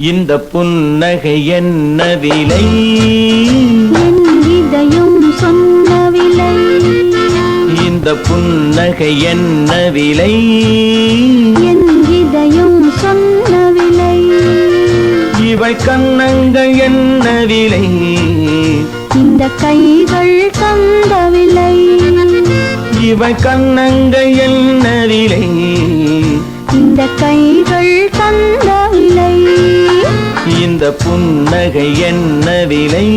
இந்த புன்னகை என்ன விலை இதயம் சொன்ன விலை இந்த புன்னகை என்ன விலை இதயம் சொன்ன விலை இவை கண்ணங்கள் என்ன விலை இந்த கைகள் தந்த விலை இவை கண்ணங்கள் என்ன விலை இந்த கைகள் தந்த இந்த புன்னகை என்ன விலை?